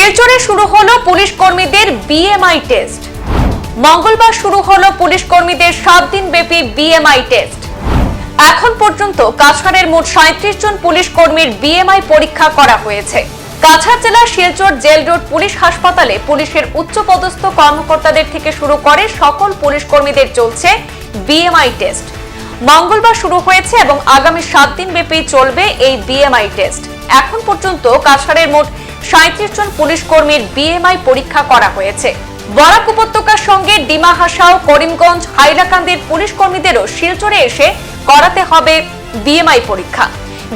শিলচরে শুরু হলো পুলিশ কর্মীদের বিএমআই টেস্ট মঙ্গলবার শুরু হলো পুলিশ কর্মীদের সাত দিন ব্যাপী বিএমআই টেস্ট এখন পর্যন্ত কাছাড়ের মোট সাঁত্রিশ জন পুলিশ কর্মীর বিএমআই পরীক্ষা করা হয়েছে। কাছাড় জেলার শিলচর জেল রোড পুলিশ হাসপাতালে পুলিশের উচ্চপদস্থ কর্মকর্তাদের থেকে শুরু করে সকল পুলিশ কর্মীদের চলছে বিএমআই টেস্ট মঙ্গলবার শুরু হয়েছে এবং আগামী সাত দিন ব্যাপী চলবে এই বিএমআই টেস্ট এখন পর্যন্ত কাছাড়ের মোট সাঁত্রিশ জন পুলিশ কর্মীর বিএমআই পরীক্ষা করা হয়েছে। বরাক উপত্যকার সঙ্গে ডিমা হাসাও, করিমগঞ্জ, হাইলাকান্দির পুলিশ কর্মীদেরও শিলচরে এসে করাতে হবে বিএমআই পরীক্ষা।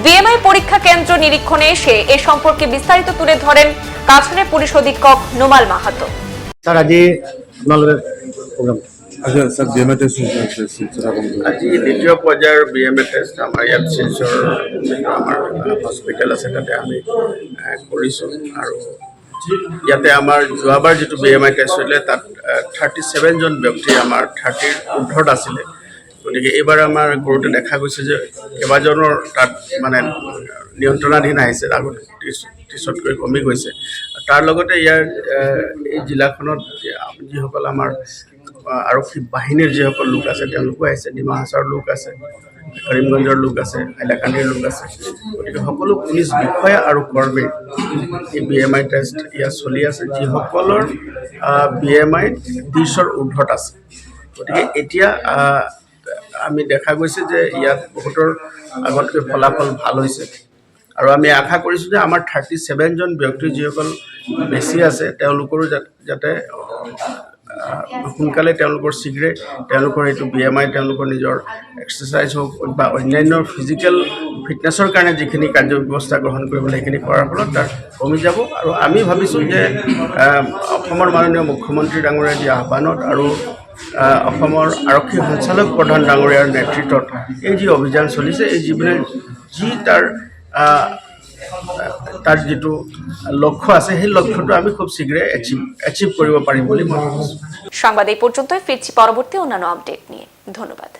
বিএমআই পরীক্ষা কেন্দ্র নিরীক্ষণে এসে এ সম্পর্কে বিস্তারিত তুলে ধরেন কাছাড়ের পুলিশ অধীক্ষক নোমাল মাহাতো। স্যার আজি প্ৰগ্ৰাম আচ্ছা স্যার বিএমএ টেস্ট আজি দ্বিতীয় পৰ্যায়ৰ বি এম এ টেষ্ট আমাৰ ইয়াত শিলচৰ যিটো আমাৰ হস্পিটেল আছে, তাতে আমি কৰিছোঁ। আৰু ইয়াতে আমাৰ যোৱাবাৰ যিটো বি এম আই টেষ্ট হৈছিলে, তাত থাৰ্টি ছেভেনজন ব্যক্তি আমাৰ থাৰ্টিৰ ঊৰ্ধত আছিলে। গতিকে এইবাৰ আমাৰ কৰোঁতে দেখা গৈছে যে কেইবাজনৰ তাত মানে নিয়ন্ত্ৰণাধীন আহিছে আগত ত্ৰিছ- ত্ৰিছতকৈ কমি গৈছে। তাৰ লগতে ইয়াৰ এই জিলাখনত যিসকল আমাৰ আৰক্ষী বাহিনীৰ যিসকল লোক আছে, তেওঁলোকো আহিছে। ডিমা হাছাৰ লোক আছে কৰিমগঞ্জৰ লোক আছে, হাইলাকান্দিৰ লোক আছে। গতিকে সকলো পুলিচ বিষয়া আৰু কৰ্মী এই বি এম আই টেষ্ট ইয়াত চলি আছে। যিসকলৰ বি এম আই ত্ৰিছৰ ঊৰ্ধত আছে। গতিকে এতিয়া আমি দেখা গৈছে যে ইয়াত বহুতৰ আগতকৈ ফলাফল ভালো হৈছে। আৰু আমি আশা কৰিছোঁ যে আমাৰ থাৰ্টি ছেভেনজন ব্যক্তি যিসকল বেছি আছে, তেওঁলোকৰো যাতে সোনকালে তেওঁলোকৰ শীঘ্ৰে তেওঁলোকৰ এইটো বি এম আই তেওঁলোকৰ নিজৰ এক্সাৰচাইজ হওক বা অন্যান্য ফিজিকেল ফিটনেছৰ কাৰণে যিখিনি কাৰ্য ব্যৱস্থা গ্ৰহণ কৰিব লাগে সেইখিনি কৰাৰ ফলত তাৰ কমি যাব। আৰু আমি ভাবিছোঁ যে অসমৰ মাননীয় মুখ্যমন্ত্ৰী ডাঙৰীয়াৰ যি আহ্বানত আৰু অসমৰ আৰক্ষী সঞ্চালক প্ৰধান ডাঙৰীয়াৰ নেতৃত্বত এই যি অভিযান চলিছে এই জীৱনে যি তাৰ তাৰ যিটো লক্ষ্য আছে, সেই লক্ষ্যটো আমি খুব শীঘ্ৰে এচিভ এচিভ কৰিব পাৰিম বুলি মই সংবাদ এই পর্যন্তই, ফিরছি পরবর্তী অন্যান্য আপডেট নিয়ে। ধন্যবাদ।